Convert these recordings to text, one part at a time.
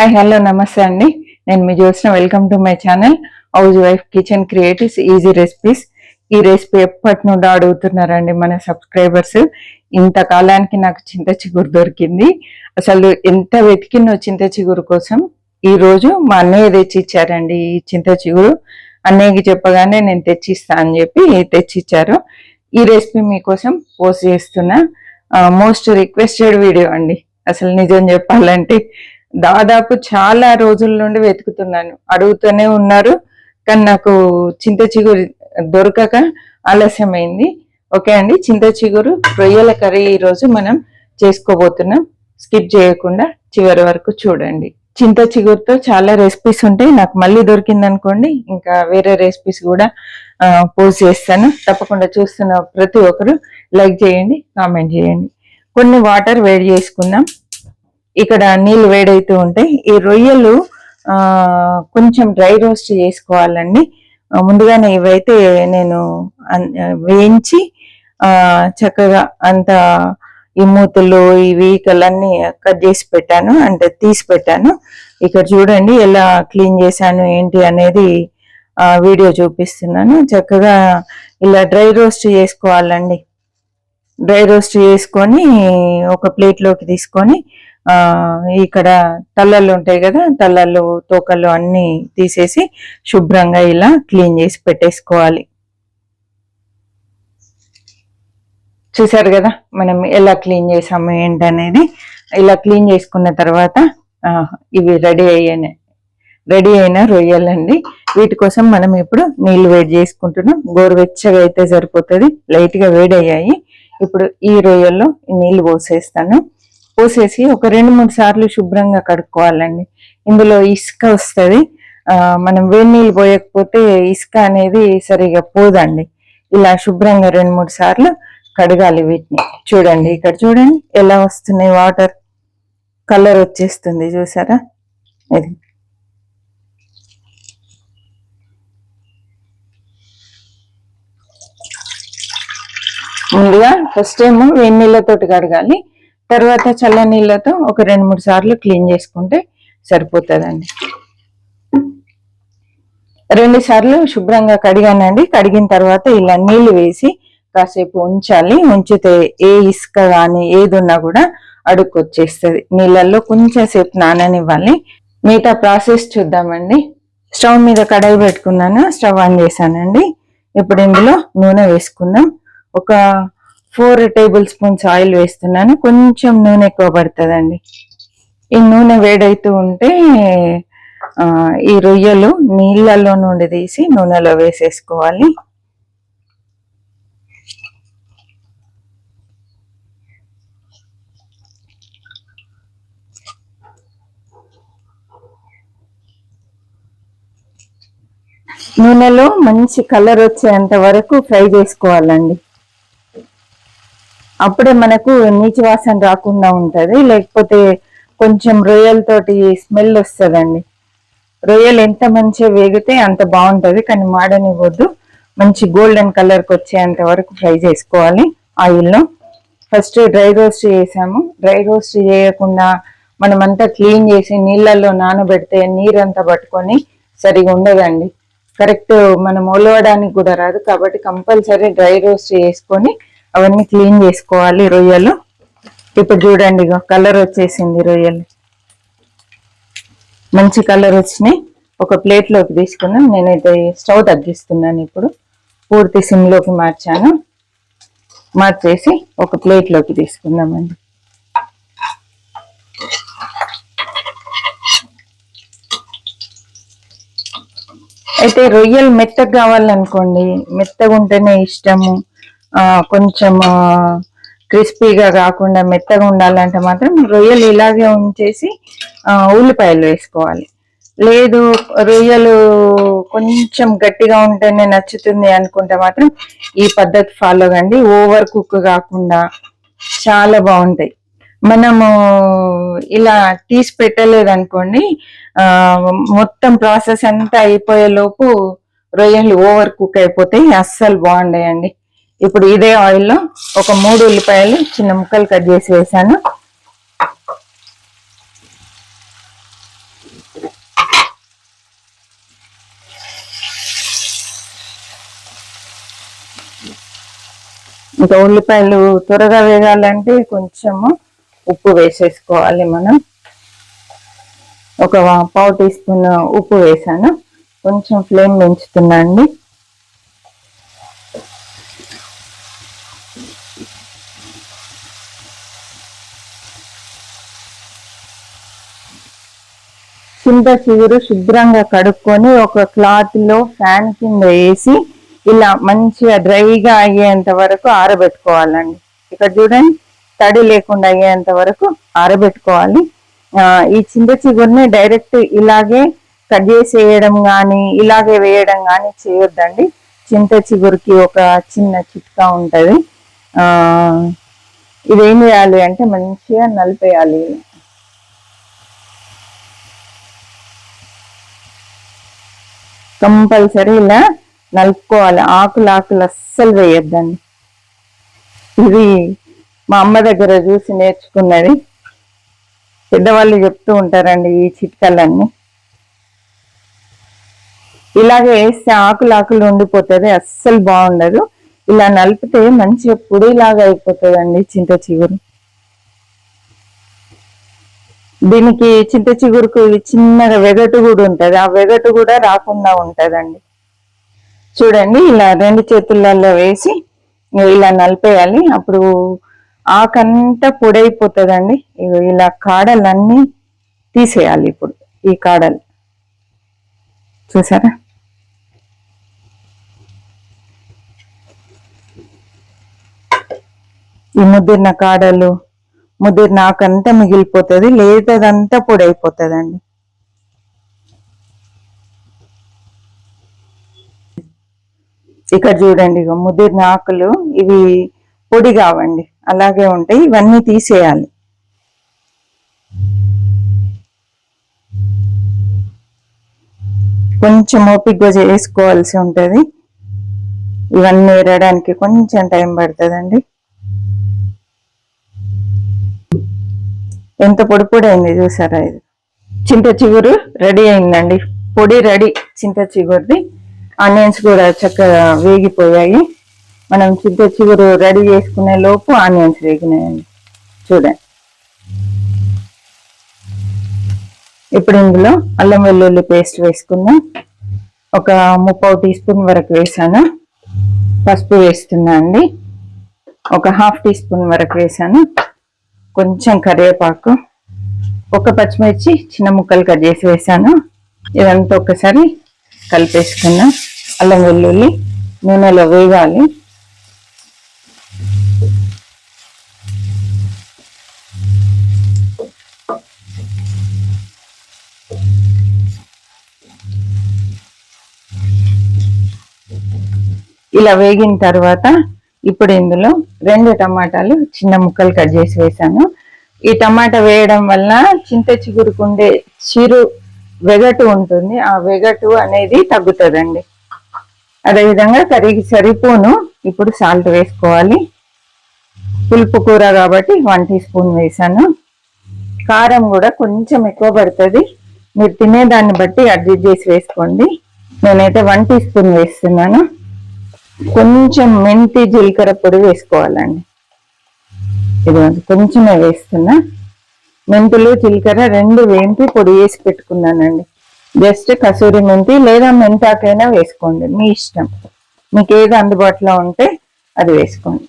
Hi hello నమస్తే అండి. నేను మీ చూసిన welcome to my channel housewife kitchen creatives easy recipes ఈ రెసిపీ ఎప్పటి నుండి అడుగుతున్నారండి మన సబ్స్క్రైబర్స్ ఇంతకాలానికి నాకు చింత చిగురు దొరికింది. అసలు ఎంత వెతికినో చింత చిగురు కోసం ఈరోజు మా అన్నయ్య తెచ్చి ఇచ్చారండి ఈ చింత చిగురు. అన్నయ్యకి చెప్పగానే నేను తెచ్చిస్తా అని చెప్పి తెచ్చిచ్చారు. ఈ రెసిపీ మీకోసం పోస్ట్ చేస్తున్నా. మోస్ట్ రిక్వెస్టెడ్ వీడియో అండి. అసలు నిజం చెప్పాలంటే దాదాపు చాలా రోజుల నుండి వెతుకుతున్నాను. అడుగుతూనే ఉన్నారు కానీ నాకు చింత చిగురు దొరకక ఆలస్యమైంది. ఓకే అండి చింత చిగురు రొయ్యల కర్రీ ఈరోజు రోజు మనం చేసుకోబోతున్నాం. స్కిప్ చేయకుండా చివరి వరకు చూడండి. చింత చిగురుతో చాలా రెసిపీస్ ఉంటాయి. నాకు మళ్ళీ దొరికింది అనుకోండి ఇంకా వేరే రెసిపీస్ కూడా పోస్ట్ చేస్తాను. తప్పకుండా చూస్తున్న ప్రతి ఒక్కరు లైక్ చేయండి కామెంట్ చేయండి. కొన్ని వాటర్ వేడి చేసుకుందాం. ఇక్కడ నీళ్ళు వేడైతూ ఉంటాయి. ఈ రొయ్యలు కొంచెం డ్రై రోస్ట్ చేసుకోవాలండి. ముందుగానే ఇవైతే నేను వేయించి చక్కగా అంత ఈ మూతులు ఈ వీకలన్నీ కట్ చేసి పెట్టాను అంటే తీసి పెట్టాను. ఇక్కడ చూడండి ఎలా క్లీన్ చేశాను ఏంటి అనేది వీడియో చూపిస్తున్నాను. చక్కగా ఇలా డ్రై రోస్ట్ చేసుకోవాలండి. డ్రై రోస్ట్ చేసుకొని ఒక ప్లేట్లోకి తీసుకొని ఇక్కడ తల్లలు ఉంటాయి కదా తల్లలు తోకలు అన్ని తీసేసి శుభ్రంగా ఇలా క్లీన్ చేసి పెట్టేసుకోవాలి. చూసారు కదా మనం ఎలా క్లీన్ చేసాము ఏంటనేది? ఇలా క్లీన్ చేసుకున్న తర్వాత ఇవి రెడీ అయ్యాయి రెడీ అయిన రొయ్యలండి. వీటి కోసం మనం ఇప్పుడు నీళ్ళు వేడి చేసుకుంటున్నాం. గోరువెచ్చగా అయితే సరిపోతుంది లైట్గా వేడి అయ్యాయి ఇప్పుడు ఈ రొయ్యల్లో నీళ్ళు పోసేస్తాను. పోసేసి ఒక రెండు మూడు సార్లు శుభ్రంగా కడుక్కోవాలండి. ఇందులో ఇసుక వస్తుంది. మనం వేడి నీళ్ళు పోయకపోతే ఇసుక అనేది సరిగా పోదండి. ఇలా శుభ్రంగా రెండు మూడు సార్లు కడగాలి వీటిని. చూడండి ఇక్కడ చూడండి ఎలా వస్తున్నాయి వాటర్. కలర్ వచ్చేస్తుంది చూసారా? ఇది. ముందుగా ఫస్ట్ ఏమో వేడి నీళ్ళతోటి కడగాలి. తర్వాత చల్ల నీళ్ళతో ఒక రెండు మూడు సార్లు క్లీన్ చేసుకుంటే సరిపోతుందండి. రెండు సార్లు శుభ్రంగా కడిగానండి. కడిగిన తర్వాత ఇలా నీళ్ళు వేసి కాసేపు ఉంచాలి. ఉంచితే ఏ ఇసుక కానీ ఏది ఉన్నా కూడా అడుక్కు వచ్చేస్తుంది నీళ్ళల్లో కొంచెం సేపు నాననివ్వాలి. మిగతా ప్రాసెస్ చూద్దామండి. స్టవ్ మీద కడాయి పెట్టుకున్నాను. స్టవ్ ఆన్ చేశానండి. ఇప్పుడు ఇందులో నూనె వేసుకుందాం. ఒక ఫోర్ టేబుల్ స్పూన్స్ ఆయిల్ వేస్తున్నాను. కొంచెం నూనె ఎక్కువ పడుతుందండి. ఈ నూనె వేడైతూ ఉంటే ఈ రొయ్యలు నీళ్ళలో నుండి తీసి నూనెలో వేసేసుకోవాలి. నూనెలో మంచి కలర్ వచ్చేంత వరకు ఫ్రై చేసుకోవాలండి. అప్పుడే మనకు నీచు వాసన రాకుండా ఉంటుంది. లేకపోతే కొంచెం రొయ్యలతోటి స్మెల్ వస్తుందండి. రొయ్యలు ఎంత మంచిగా వేగితే అంత బాగుంటుంది కానీ మాడనివ్వద్దు. మంచి గోల్డెన్ కలర్కి వచ్చేంత వరకు ఫ్రై చేసుకోవాలి ఆయిల్లో. ఫస్ట్ డ్రై రోస్ట్ చేసాము. డ్రై రోస్ట్ చేయకుండా మనమంతా క్లీన్ చేసి నీళ్ళల్లో నానబెడితే నీరంతా పట్టుకొని సరిగా ఉండదండి. కరెక్ట్ మనం ఒలవడానికి కూడా రాదు కాబట్టి కంపల్సరీ డ్రై రోస్ట్ చేసుకొని అవన్నీ క్లీన్ చేసుకోవాలి రొయ్యలు. ఇప్పుడు చూడండి కలర్ వచ్చేసింది రొయ్యలు. మంచి కలర్ వచ్చినాయి. ఒక ప్లేట్లోకి తీసుకున్నాం నేనైతే స్టవ్ తగ్గిస్తున్నాను ఇప్పుడు. పూర్తి సిమ్లోకి మార్చాను. మార్చేసి ఒక ప్లేట్లోకి తీసుకుందామండి. అయితే రొయ్యలు మెత్తగా కావాలనుకోండి మెత్తగా ఉంటేనే ఇష్టము. కొంచెం క్రిస్పీగా కాకుండా మెత్తగా ఉండాలంటే మాత్రం రొయ్యలు ఇలాగే ఉంచేసి ఉల్లిపాయలు వేసుకోవాలి. లేదు రొయ్యలు కొంచెం గట్టిగా ఉంటేనే నచ్చుతుంది అనుకుంటే మాత్రం ఈ పద్ధతి ఫాలో కండి. ఓవర్ కుక్ కాకుండా చాలా బాగుంటాయి. మనము ఇలా తీసి పెట్టలేదు అనుకోండి మొత్తం ప్రాసెస్ అంతా అయిపోయే లోపు రొయ్యలు ఓవర్ కుక్ అయిపోతాయి. అస్సలు బాగుంటాయండి ఇప్పుడు ఇదే ఆయిల్లో ఒక మూడు ఉల్లిపాయలు చిన్న ముక్కలు కట్ చేసి వేసాను. ఇంకా ఉల్లిపాయలు త్వరగా వేగాలంటే కొంచెము ఉప్పు వేసేసుకోవాలి మనం. ఒక పావు టీ స్పూన్ ఉప్పు వేసాను. కొంచెం ఫ్లేమ్ పెంచుతున్నా అండి. కింద చిగురు శుభ్రంగా కడుక్కొని ఒక క్లాత్లో ఫ్యాన్ కింద వేసి ఇలా మంచిగా డ్రైగా అయ్యేంత వరకు ఆరబెట్టుకోవాలండి. ఇక్కడ చూడండి తడి లేకుండా అయ్యేంత వరకు ఆరబెట్టుకోవాలి. ఈ చింత చిగురుని డైరెక్ట్ ఇలాగే కట్ చేసి వేయడం కానీ ఇలాగే వేయడం కానీ చేయొద్దండి. చింత చిగురికి ఒక చిన్న చిట్కా ఉంటుంది. ఇదేం చేయాలి అంటే మంచిగా నలిపేయాలి. కంపల్సరీ ఇలా నలుపుకోవాలి. ఆకులు ఆకులు అస్సలు వేయొద్దండి. ఇది మా అమ్మ దగ్గర చూసి నేర్చుకున్నది. పెద్దవాళ్ళు చెప్తూ ఉంటారండి ఈ చిట్కాలన్నీ. ఇలాగే వేస్తే ఆకులు ఆకులు ఉండిపోతుంది అస్సలు బాగుండదు. ఇలా నలిపితే మంచిగా పొడిలాగా అయిపోతుందండి చింత చిగురు. దీనికి చింత చిగురుకు చిన్నగా వెగటు కూడా ఉంటది. ఆ వెగటు కూడా రాకుండా ఉంటదండి. చూడండి ఇలా రెండు చేతులలో వేసి ఇలా నలిపేయాలి. అప్పుడు ఆకంతా పొడైపోతుందండి. ఇగో ఇలా కాడలన్నీ తీసేయాలి ఇప్పుడు ఈ కాడలు. చూసారా? ఈ ముదిరిన కాడలు ముదిరి నాకంతా మిగిలిపోతుంది లేతదంతా పొడైపోతుందండి. ఇక్కడ చూడండి ఇగో ముదిరిన ఆకులు ఇవి పొడి కావండి అలాగే ఉంటాయి ఇవన్నీ తీసేయాలి. కొంచెం ఓపిక్గా చేసుకోవాల్సి ఉంటుంది. ఇవన్నీ ఏరడానికి కొంచెం టైం పడుతుందండి. ఎంత పొడి పొడి అయింది చూసారా ఇది? చింత చిగురు రెడీ అయిందండి. పొడి రెడీ చింత చిగురుది. ఆనియన్స్ కూడా చక్కగా వేగిపోయాయి. మనం చింత చిగురు రెడీ చేసుకునే లోపు ఆనియన్స్ వేగినాయండి. చూడండి. ఇప్పుడు ఇందులో అల్లం వెల్లుల్లి పేస్ట్ వేసుకుందాం. ఒక ముప్పై టీ స్పూన్ వరకు వేసాను. పసుపు వేస్తున్నా అండి. ఒక హాఫ్ టీ స్పూన్ వరకు వేసాను. కొంచెం కరివేపాకు ఒక పచ్చిమిర్చి చిన్న ముక్కలు కట్ చేసి వేసాను. ఇదంతా ఒకసారి కలిపేసుకున్నా. అల్లం వెల్లుల్లి నూనెలో వేగాలి. ఇలా వేగిన తర్వాత ఇప్పుడు ఇందులో రెండు టమాటాలు చిన్న ముక్కలు కట్ చేసి వేసాను. ఈ టమాటా వేయడం వల్ల చింత చిగురుకుండే చిరు వెగటు ఉంటుంది. ఆ వెగటు అనేది తగ్గుతుందండి. అదేవిధంగా కర్రీకి సరిపోను ఇప్పుడు సాల్ట్ వేసుకోవాలి. పులుపు కూర కాబట్టి వన్ టీ స్పూన్ వేసాను. కారం కూడా కొంచెం ఎక్కువ పడుతుంది. మీరు తినేదాన్ని బట్టి అడ్జస్ట్ చేసి వేసుకోండి. నేనైతే వన్ టీ స్పూన్ వేస్తున్నాను. కొంచెం మెంతి జీలకర్ర పొడి వేసుకోవాలండి. ఇది కొంచెమే వేస్తున్నా. మెంతులు జీలకర్ర రెండు వేంపి పొడి వేసి పెట్టుకున్నానండి. జస్ట్ కసూరి మెంతి లేదా మెంతాకైనా వేసుకోండి మీ ఇష్టం. మీకు ఏది అందుబాటులో ఉంటే అది వేసుకోండి.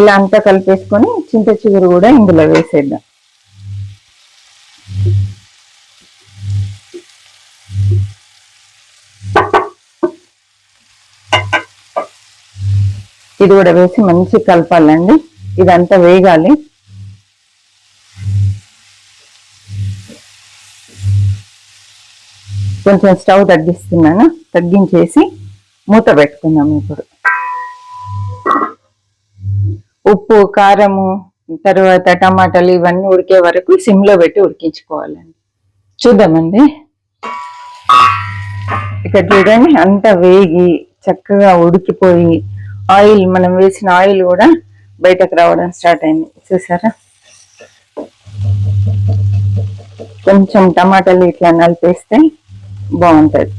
ఇలా అంతా కలిపేసుకొని చింత చిగురు కూడా ఇందులో వేసేద్దాం. ఇది కూడా వేసి మంచి కలపాలండి. ఇదంతా వేగాలి. కొంచెం స్టవ్ తగ్గిస్తున్నాను. తగ్గించేసి మూత పెట్టుకుందాం ఇప్పుడు. ఉప్పు కారము తర్వాత టమాటాలు ఇవన్నీ ఉడికే వరకు సిమ్లో పెట్టి ఉడికించుకోవాలండి. చూద్దామండి. ఇక్కడ చూడండి అంతా వేగి చక్కగా ఉడికిపోయి ఆయిల్ మనం వేసిన ఆయిల్ కూడా బయటకు రావడం స్టార్ట్ అయింది. చూసారా? కొంచెం టమాటాలు ఇట్లా నలిపేస్తే బాగుంటుంది.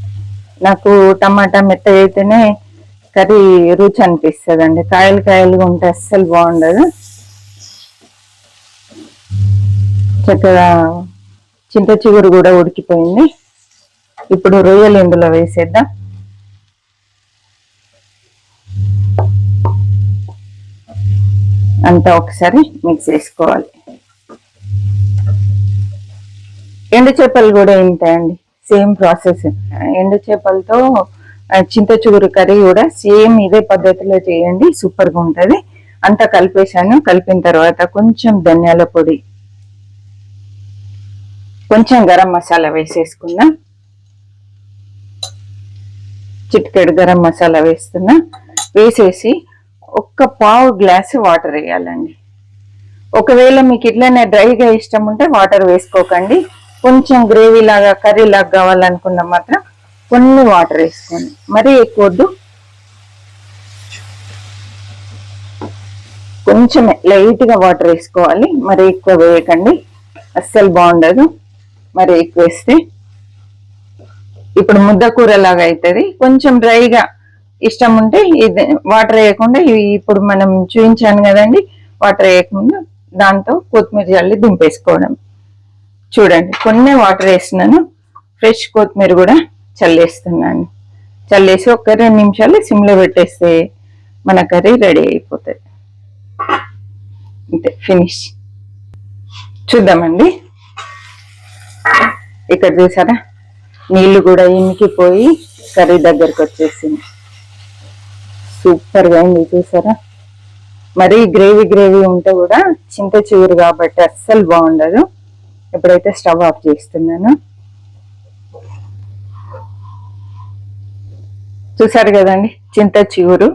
నాకు టమాటా మెత్త అయితేనే కర్రీ రుచి అనిపిస్తుంది అండి కాయలు కాయలుగా ఉంటే అస్సలు బాగుండదు. చక్కగా చింత చిగురు కూడా ఉడికిపోయింది. ఇప్పుడు రొయ్యలు ఇందులో వేసేద్దాం. అంతా ఒకసారి మిక్స్ చేసుకోవాలి. ఎండు చేపలు కూడా ఇంతాయండి సేమ్ ప్రాసెస్ ఎండు చేపలతో ఆ, చింత చిగురు కర్రీ కూడా సేమ్ ఇదే పద్ధతిలో చేయండి సూపర్గా ఉంటుంది. అంతా కలిపేశాను కలిపిన తర్వాత కొంచెం ధనియాల పొడి కొంచెం గరం మసాలా వేసేసుకున్నా. చిటికెడు గరం మసాలా వేస్తున్నా వేసేసి ఒక్క పావు గ్లాసు వాటర్ వేయాలండి. ఒకవేళ మీకు ఇట్లనే డ్రైగా ఇష్టం ఉంటే వాటర్ వేసుకోకండి. కొంచెం గ్రేవీ లాగా కర్రీ లాగా కావాలనుకున్న మాత్రం కొన్ని వాటర్ వేసుకోండి. మరీ ఎక్కువ వద్దు. కొంచెం లైట్గా వాటర్ వేసుకోవాలి. మరి ఎక్కువ వేయకండి. అస్సలు బాగుండదు. మరి ఎక్కువ వేస్తే. ఇప్పుడు ముద్ద లాగా అవుతుంది కొంచెం డ్రైగా ఇష్టం ఉంటే ఇది వాటర్ వేయకుండా ఇప్పుడు మనం చూపించాను కదండి వాటర్ వేయకుండా దాంతో కొత్తిమీర జల్లి దింపేసుకోవడం. చూడండి కొన్ని వాటర్ వేస్తున్నాను ఫ్రెష్ కొత్తిమీర కూడా చల్లేస్తున్నాను. చల్లేసి ఒక రెండు నిమిషాలు సిమ్లో పెట్టేస్తే మన కర్రీ రెడీ అయిపోతుంది. అంతే ఫినిష్. చూద్దామండి. ఇక్కడ చూసారా? నీళ్ళు కూడా ఇనికిపోయి కర్రీ దగ్గరకు వచ్చేసింది. సూపర్గా ఉంది చూసారా? మరీ గ్రేవీ గ్రేవీ ఉంటే కూడా చింత చిగురు కాబట్టి అస్సలు బాగుండదు. ఇప్పుడైతే స్టవ్ ఆఫ్ చేస్తున్నాను. చూసారు కదండి? చింత చిగురు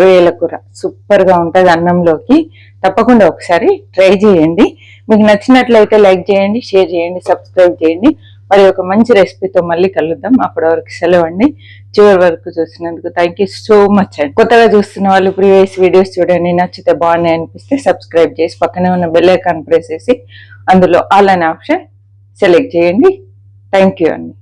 రొయ్యల కూర. సూపర్గా ఉంటుంది అన్నంలోకి. తప్పకుండా ఒకసారి ట్రై చేయండి. మీకు నచ్చినట్లయితే లైక్ చేయండి షేర్ చేయండి సబ్స్క్రైబ్ చేయండి. మరి ఒక మంచి రెసిపీతో మళ్ళీ కలుద్దాం. అప్పటి వరకు సెలవు అండి. చివరి వరకు చూసినందుకు థ్యాంక్ యూ సో మచ్ అండి. కొత్తగా చూస్తున్న వాళ్ళు ప్రీవియస్ వీడియోస్ చూడండి. నచ్చితే బాగున్నాయి అనిపిస్తే సబ్స్క్రైబ్ చేసి పక్కనే ఉన్న బెల్ ఐకాన్ ప్రెస్ చేసి అందులో ఆల్ అనే ఆప్షన్ సెలెక్ట్ చేయండి. థ్యాంక్ యూ అండి.